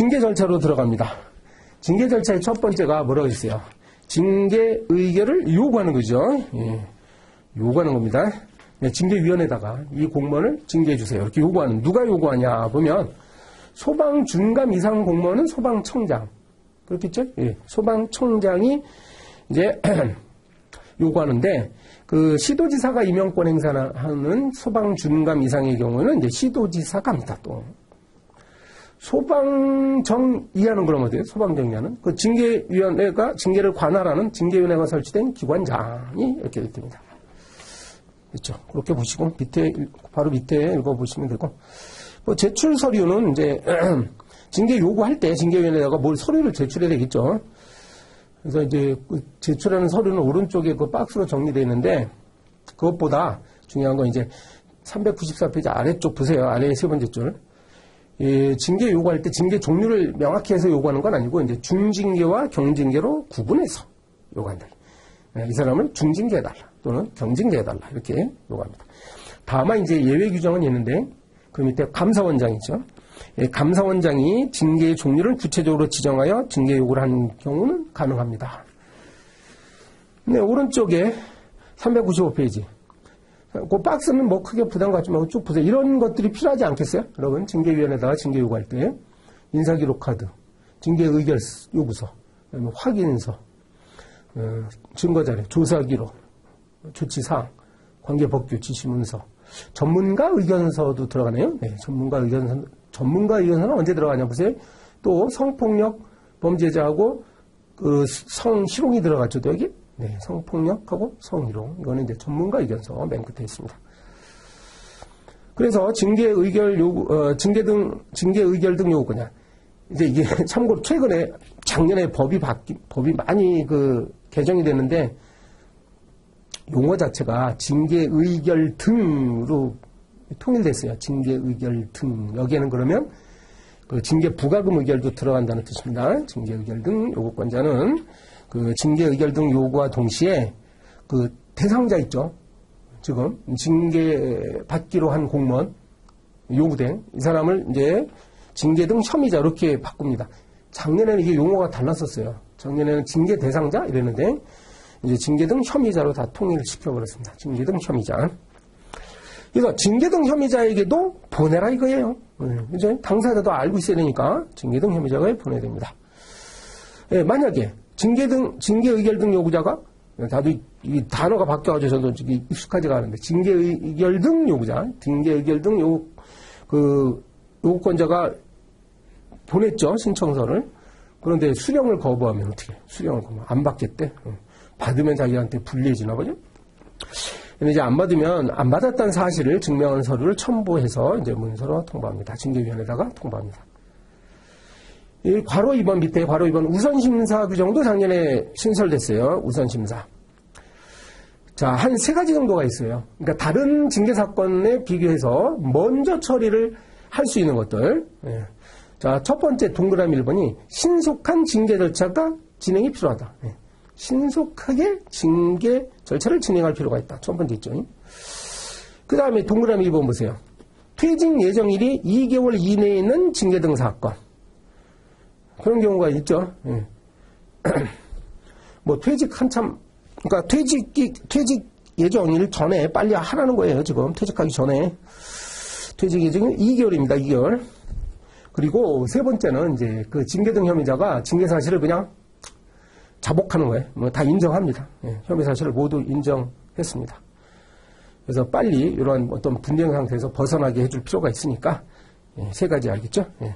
징계 절차로 들어갑니다. 징계 절차의 첫 번째가 뭐라고 했어요? 징계 의결을 요구하는 거죠. 예, 요구하는 겁니다. 네, 징계위원회에다가 이 공무원을 징계해 주세요. 이렇게 요구하는 누가 요구하냐 보면 소방 준감 이상 공무원은 소방청장 그렇겠죠? 예, 소방청장이 이제 요구하는데 그 시도지사가 임명권 행사하는 소방 준감 이상의 경우는 이제 시도지사가 합니다. 또 소방정 이하는 그럼 어때요? 소방정 이하는 그 징계위원회가 징계를 관할하는 징계위원회가 설치된 기관장이 이렇게 됩니다. 그렇죠. 그렇게 보시고 밑에 바로 밑에 읽어보시면 되고 뭐 제출 서류는 이제 징계 요구할 때 징계위원회가 뭘 서류를 제출해야 되겠죠. 그래서 이제 그 제출하는 서류는 오른쪽에 그 박스로 정리되어 있는데 그것보다 중요한 건 이제 394페이지 아래쪽 보세요. 아래 세 번째 줄. 예, 징계 요구할 때 징계 종류를 명확히 해서 요구하는 건 아니고 이제 중징계와 경징계로 구분해서 요구한다. 예, 이 사람을 중징계 해달라 또는 경징계 해달라 이렇게 요구합니다. 다만 이제 예외 규정은 있는데 그 밑에 감사원장이죠. 예, 감사원장이 징계의 종류를 구체적으로 지정하여 징계 요구를 한 경우는 가능합니다. 네, 오른쪽에 395페이지. 그 박스는 뭐 크게 부담 갖지 말고 쭉 보세요. 이런 것들이 필요하지 않겠어요? 여러분, 징계위원회에다가 징계 요구할 때 인사기록 카드, 징계 의결 요구서, 확인서, 어, 증거자료, 조사기록, 조치사항, 관계법규, 지시문서, 전문가 의견서도 들어가네요. 네, 전문가 의견서, 전문가 의견서는 언제 들어가냐 보세요. 또 성폭력 범죄자하고 그 성희롱이 들어갔죠, 또 여기? 네, 성폭력하고 성희롱. 이거는 이제 전문가 의견서 맨 끝에 있습니다. 그래서 징계 의결 요구, 어, 징계 등, 징계 의결 등 요구냐. 이제 이게 참고로 최근에 작년에 법이 바뀌, 법이 많이 그 개정이 됐는데 용어 자체가 징계 의결 등으로 통일됐어요. 징계 의결 등. 여기에는 그러면 그 징계 부과금 의결도 들어간다는 뜻입니다. 징계 의결 등 요구권자는 그 징계 의결 등 요구와 동시에 그 대상자 있죠. 지금 징계 받기로 한 공무원 요구된 이 사람을 이제 징계 등 혐의자 이렇게 바꿉니다. 작년에는 이게 용어가 달랐었어요. 작년에는 징계 대상자 이랬는데 이제 징계 등 혐의자로 다 통일시켜 버렸습니다. 징계 등 혐의자. 그래서 징계 등 혐의자에게도 보내라 이거예요. 이제 당사자도 알고 있어야 되니까 징계 등 혐의자가 보내야 됩니다. 예, 만약에 징계 등 징계 의결 등 요구자가 다들 이 단어가 바뀌어가지고 저도 익숙하지가 않은데 징계 의결 등 요구자, 징계 의결 등요그 요구권자가 보냈죠 신청서를. 그런데 수령을 거부하면 어떻게? 수령을 거부 안 받겠대. 받으면 자기한테 불리해지나 보죠. 근데 이제 안 받으면 안 받았다는 사실을 증명하는 서류를 첨부해서 이제 문서로 통보합니다. 징계위원회에다가 통보합니다. 이 괄호 2번 밑에 괄호 2번 우선심사 규정도 작년에 신설됐어요. 우선심사. 자, 한 세 가지 정도가 있어요. 그러니까 다른 징계 사건에 비교해서 먼저 처리를 할 수 있는 것들. 예. 자, 첫 번째 동그라미 1번이 신속한 징계 절차가 진행이 필요하다. 예. 신속하게 징계 절차를 진행할 필요가 있다. 첫 번째 있죠. 그 다음에 동그라미 1번 보세요. 퇴직 예정일이 2개월 이내에 있는 징계 등 사건. 그런 경우가 있죠. 예. 뭐 퇴직 한참, 그러니까 퇴직이, 퇴직 예정일 전에 빨리 하라는 거예요. 지금 퇴직하기 전에. 퇴직 예정일 2개월입니다. 2개월. 그리고 세 번째는 이제 그 징계 등 혐의자가 징계 사실을 그냥 자복하는 거예요. 뭐 다 인정합니다. 예, 혐의 사실을 모두 인정했습니다. 그래서 빨리 이런 어떤 분쟁 상태에서 벗어나게 해줄 필요가 있으니까 예, 세 가지 알겠죠? 예.